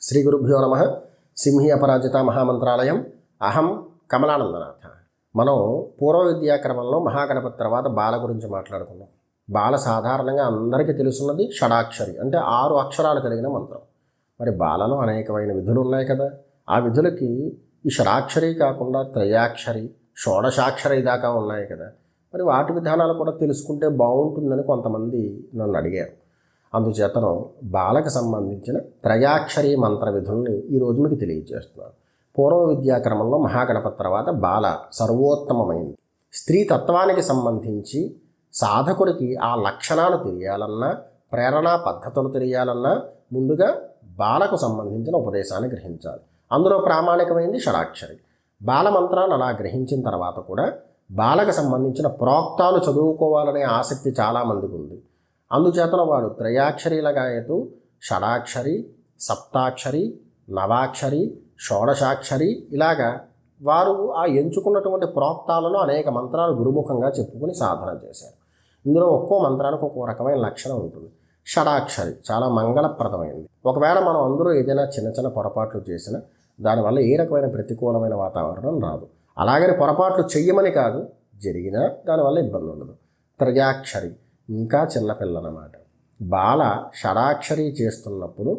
శ్రీ గురుభ్యో నమ. సింహి అపరాజిత మహామంత్రాలయం. అహం కమలానందనాథ. మనం పూర్వ విద్యాక్రమంలో మహాగణపతి తర్వాత బాల గురించి మాట్లాడుకున్నాం. బాల సాధారణంగా అందరికీ తెలుసున్నది షడాక్షరి అంటే ఆరు అక్షరాలు కలిగిన మంత్రం. మరి బాలలో అనేకమైన విధులు ఉన్నాయి కదా. ఆ విధులకి ఈ షడాక్షరి కాకుండా త్రయాక్షరి షోడశాక్షరి దాకా ఉన్నాయి కదా. మరి వాటి విధానాలు కూడా తెలుసుకుంటే బాగుంటుందని కొంతమంది నన్ను అడిగారు. అందుచేతను బాలకు సంబంధించిన త్రయాక్షరీ మంత్ర విధుల్ని ఈరోజు మీకు తెలియజేస్తున్నాను. పూర్వ విద్యాక్రమంలో మహాగణపతి తర్వాత బాల సర్వోత్తమమైంది. స్త్రీ తత్వానికి సంబంధించి సాధకుడికి ఆ లక్షణాలు తెలియాలన్నా ప్రేరణ పద్ధతులు తెలియాలన్నా ముందుగా బాలకు సంబంధించిన ఉపదేశాన్ని గ్రహించాలి. అందులో ప్రామాణికమైంది షడాక్షరి. బాల మంత్రాన్ని అలా గ్రహించిన తర్వాత కూడా బాలకు సంబంధించిన ప్రోక్తాలు చదువుకోవాలనే ఆసక్తి చాలామందికి ఉంది. అందుచేతన వాడు త్రయాక్షరీల గాయతు షడాక్షరి సప్తాక్షరి నవాక్షరి షోడశాక్షరి ఇలాగా వారు ఆ ఎంచుకున్నటువంటి ప్రోక్తాలలో అనేక మంత్రాలు గురుముఖంగా చెప్పుకుని సాధన చేశారు. ఇందులో ఒక్కో మంత్రానికి ఒక్కో రకమైన లక్షణం ఉంటుంది. షడాక్షరి చాలా మంగళప్రదమైనది. ఒకవేళ మనం అందులో ఏదైనా చిన్న చిన్న పొరపాట్లు చేసినా దానివల్ల ఏ రకమైన ప్రతికూలమైన వాతావరణం రాదు. అలాగని పొరపాట్లు చెయ్యమని కాదు జరిగినా దానివల్ల ఇబ్బంది ఉండదు త్రయాక్షరి ఇంకా చిన్నపిల్లనమాట బాల షడాక్షరి చేస్తున్నప్పుడు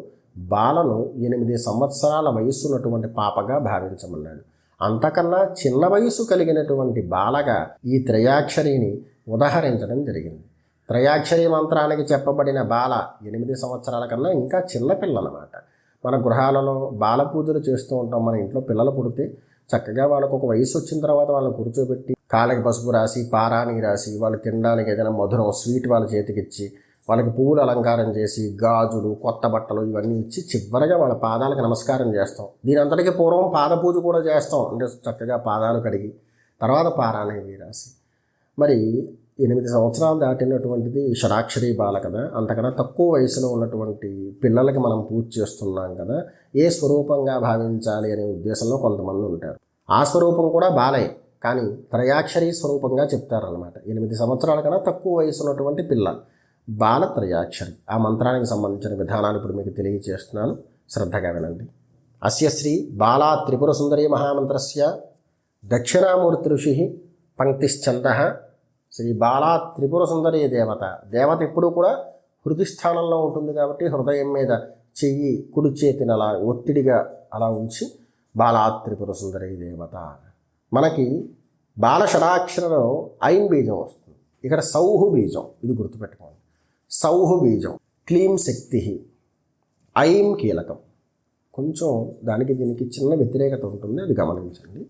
బాలను ఎనిమిది సంవత్సరాల వయస్సు ఉన్నటువంటి పాపగా భావించమన్నాడు. అంతకన్నా చిన్న వయసు కలిగినటువంటి బాలగా ఈ త్రయాక్షరిని ఉదహరించడం జరిగింది. త్రయాక్షరి మంత్రానికి చెప్పబడిన బాల ఎనిమిది సంవత్సరాల కన్నా ఇంకా చిన్నపిల్లనమాట మన గృహాలలో బాల పూజలు చేస్తూ ఉంటాం మన ఇంట్లో పిల్లలు పుడితే చక్కగా వాళ్ళకు ఒక వయసు వచ్చిన తర్వాత వాళ్ళని కూర్చోబెట్టి కాళ్ళకి పసుపు రాసి పారాని రాసి వాళ్ళు తినడానికి ఏదైనా మధురం స్వీట్ వాళ్ళ చేతికిచ్చి వాళ్ళకి పువ్వులు అలంకారం చేసి గాజులు కొత్త బట్టలు ఇవన్నీ ఇచ్చి చివరగా వాళ్ళ పాదాలకు నమస్కారం చేస్తాం. దీని అంతటికీ పూర్వం పాద పూజ కూడా చేస్తాం. అంటే చక్కగా పాదాలు కడిగి తర్వాత పారాయణ రాసి. మరి ఎనిమిది సంవత్సరాలు దాటినటువంటిది షడాక్షరి బాల కదా అంతకన్నా తక్కువ వయసులో ఉన్నటువంటి పిల్లలకి మనం పూజ చేస్తున్నాం కదా ఏ స్వరూపంగా భావించాలి అనే ఉద్దేశంలో కొంతమంది ఉంటారు. ఆ స్వరూపం కూడా బాలే కానీ త్రయాక్షరి స్వరూపంగా చెప్తారనమాట ఎనిమిది సంవత్సరాల కన్నా తక్కువ వయసు ఉన్నటువంటి పిల్ల బాల త్రయాక్షరి. ఆ మంత్రానికి సంబంధించిన విధానాలు ఇప్పుడు మీకు తెలియజేస్తున్నాను. శ్రద్ధగా వినండి. అస్య శ్రీ బాలా త్రిపుర సుందరీ మహామంత్రస్య దక్షిణామూర్తి ఋషి పంక్తిశ్చంద శ్రీ బాలా త్రిపుర సుందరీ దేవత. దేవత ఎప్పుడూ కూడా హృది స్థానంలో ఉంటుంది కాబట్టి హృదయం మీద చెయ్యి కుడి చేతిని అలా ఒత్తిడిగా అలా ఉంచి బాలా త్రిపుర సుందరీ దేవత మనకి బాల షడాక్షరలో ఐం బీజం వస్తుంది. ఇక్కడ సౌహు బీజం ఇది గుర్తుపెట్టుకోండి. సౌహు బీజం క్లీం శక్తి ఐం కీలకం. కొంచెం దానికి దీనికి చిన్న వ్యతిరేకత ఉంటుంది అది గమనించండి.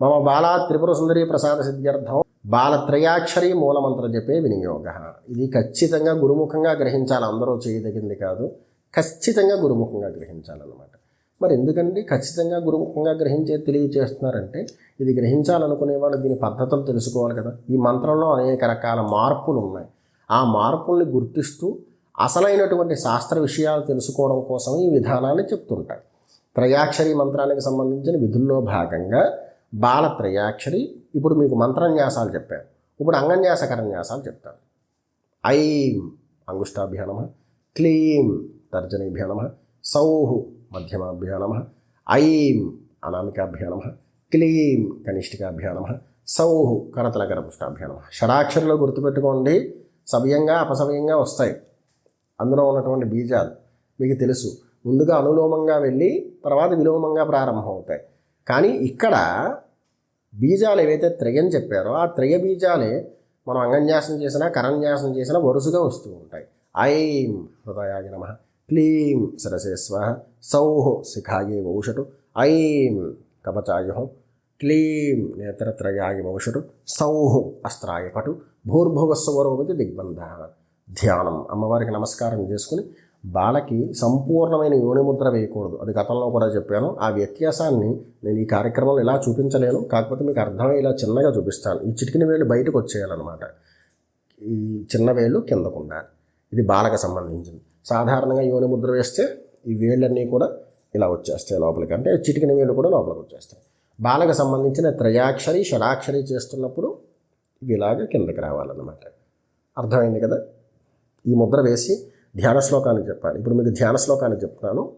మమ బాల త్రిపుర సుందరి ప్రసాద సిద్ధ్యర్థం బాలత్రయాక్షరి మూలమంత్ర జపే వినియోగ. ఇది ఖచ్చితంగా గురుముఖంగా గ్రహించాలి అందరూ చేయదగింది కాదు ఖచ్చితంగా గురుముఖంగా గ్రహించాలన్నమాట. మరి ఎందుకండి? ఖచ్చితంగా గురుముఖంగా గ్రహించే తెలియచేస్తున్నారంటే ఇది గ్రహించాలనుకునే వాళ్ళు దీని పద్ధతులు తెలుసుకోవాలి కదా. ఈ మంత్రంలో అనేక రకాల మార్పులు ఉన్నాయి. ఆ మార్పుల్ని గుర్తిస్తూ అసలైనటువంటి శాస్త్ర విషయాలు తెలుసుకోవడం కోసం ఈ విధానాన్ని చెప్తుంటారు. త్రయాక్షరి మంత్రానికి సంబంధించిన విధుల్లో భాగంగా బాల త్రయాక్షరి ఇప్పుడు మీకు మంత్రన్యాసాలు చెప్పాను ఇప్పుడు అంగన్యాస కరన్యాసాలు చెప్తాను ఐం అంగుష్టాభ్యానమ క్లీం తర్జనీభ్యానమ సౌహు మధ్యమాభ్యో నమ ఐం అనామికాభ్యో నమ క్లీం కనిష్ఠికాభ్యో నమ సౌహు కరతల గరపుష్టాభ్యా నమ. షడాక్షరిలో గుర్తుపెట్టుకోండి సవ్యంగా అపసవ్యంగా వస్తాయి. అందులో ఉన్నటువంటి బీజాలు మీకు తెలుసు. ముందుగా అనులోమంగా వెళ్ళి తర్వాత విలోమంగా ప్రారంభం అవుతాయి కానీ ఇక్కడ బీజాలు ఏవైతే త్రయం చెప్పారో ఆ త్రయ బీజాలే మనం అంగన్యాసం చేసినా కరన్యాసం చేసినా వరుసగా వస్తూ ఉంటాయి. ఐం హృదయాగి నమ క్లీం సరసేస్వ సౌః శిఖాయే వౌషటు ఐం కవచాయు క్లీం నేత్రత్రయాయ వౌషటు సౌః అస్త్రాయ పటు భూర్భువస్వరోమితి దిగ్బంధ ధ్యానం అమ్మవారికి నమస్కారం చేసుకుని బాలకి సంపూర్ణమైన యోనిముద్ర వేయకూడదు. అది గతంలో కూడా చెప్పాను. ఆ వ్యత్యాసాన్ని నేను ఈ కార్యక్రమంలో ఇలా చూపించలేను. కాకపోతే మీకు అర్థమయ్యేలా చిన్నగా చూపిస్తాను. ఈ చిటికిన వేళ్ళు బయటకు వచ్చేయాలన్నమాట. ఈ చిన్న వేళ్ళు కిందకుండా ఇది బాలకు సంబంధించింది. సాధారణంగా యోని ముద్ర వేస్తే ఈ వేళ్ళన్నీ కూడా ఇలా వచ్చేస్తాయి లోపలికి. అంటే చిటికిన వేళ్ళు కూడా లోపలికి వచ్చేస్తాయి. బాలకు సంబంధించిన త్రయాక్షరి షడాక్షరి చేస్తున్నప్పుడు ఇవి ఇలాగ కిందకి రావాలన్నమాట. అర్థమైంది కదా? ఈ ముద్ర వేసి ధ్యాన శ్లోకాన్ని చెప్పాలి. ఇప్పుడు మీకు ధ్యాన శ్లోకాన్ని చెప్తున్నాను.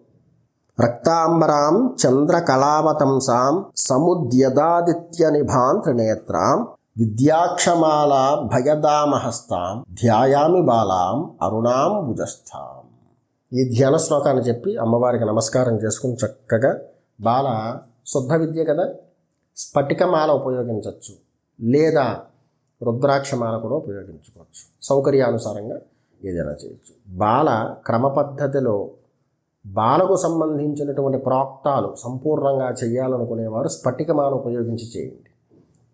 రక్తాంబరాం చంద్రకళావతంసాం సముద్యదాదిత్య నిభాం త్రినేత్రాం విద్యాక్షమాల భయదామహస్తాం ధ్యాయామి బాలాం అరుణాం భుజస్థాం. ఈ ధ్యాన శ్లోకాన్ని చెప్పి అమ్మవారికి నమస్కారం చేసుకుని చక్కగా బాల శుద్ధ విద్య కదా? స్ఫటికమాల ఉపయోగించవచ్చు. లేదా రుద్రాక్షమాల కూడా ఉపయోగించుకోవచ్చు. సౌకర్యానుసారంగా ఏదైనా చేయొచ్చు. బాల క్రమ పద్ధతిలో బాలకు సంబంధించినటువంటి ప్రాక్తాలు సంపూర్ణంగా చేయాలనుకునేవారు స్ఫటికమాల ఉపయోగించి చేయండి.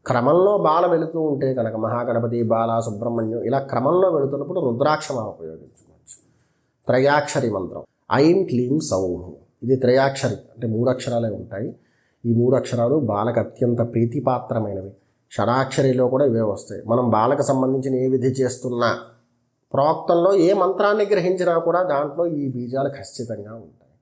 క్రమంలో బాల వెళుతూ ఉంటే కనుక మహాగణపతి బాల సుబ్రహ్మణ్యం ఇలా క్రమంలో వెళుతున్నప్పుడు రుద్రాక్షమాల ఉపయోగించుకోవచ్చు త్రయాక్షరి మంత్రం. ఐం క్లీం సౌహు ఇది త్రయాక్షరి అంటే మూడు అక్షరాలే ఉంటాయి. ఈ మూడు అక్షరాలు బాలకు అత్యంత ప్రీతిపాత్రమైనవి. షడాక్షరిలో కూడా ఇవే వస్తాయి. మనం బాలకు సంబంధించిన ఏ విధి చేస్తున్నా ప్రోక్తంలో ఏ మంత్రాన్ని గ్రహించినా కూడా దాంట్లో ఈ బీజాలు ఖచ్చితంగా ఉంటాయి.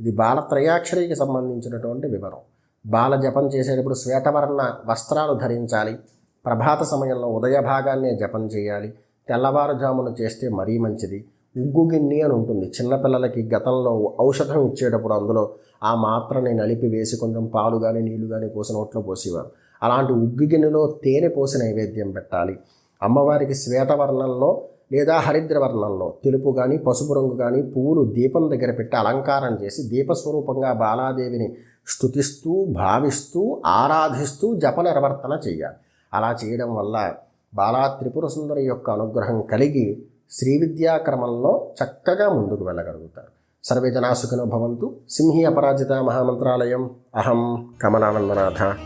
ఇది బాల త్రయాక్షరికి సంబంధించినటువంటి వివరం. బాల జపం చేసేటప్పుడు శ్వేతవర్ణ వస్త్రాలు ధరించాలి. ప్రభాత సమయంలో ఉదయ భాగాన్నే జపం చేయాలి. తెల్లవారుజామున చేస్తే మరీ మంచిది. ఉగ్గుగిన్ని అని ఉంటుంది. చిన్నపిల్లలకి గతంలో ఔషధం ఇచ్చేటప్పుడు అందులో ఆ మాత్రని నలిపి వేసి కొంచెం పాలు కానీ నీళ్ళు కానీ పోసి నోట్లో పోసేవారు. అలాంటి ఉగ్గు గిన్నెలో తేనె పోసి నైవేద్యం పెట్టాలి. అమ్మవారికి శ్వేతవర్ణంలో లేదా హరిద్ర వర్ణంలో తెలుపు కానీ పసుపు రంగు కానీ పువ్వులు దీపం దగ్గర పెట్టి అలంకారం చేసి దీపస్వరూపంగా బాలాదేవిని స్తుతిస్తూ భావిస్తూ ఆరాధిస్తూ జప నిర్వర్తన చేయాలి. అలా చేయడం వల్ల బాలా త్రిపుర సుందరి యొక్క అనుగ్రహం కలిగి శ్రీ విద్యా క్రమంలో చక్కగా ముందుకు వెళ్ళగలుగుతారు. సర్వే జనాసుకునో భవంతు. సింహి అపరాజిత మహామంత్రాలయం. అహం కమలానందనాథ.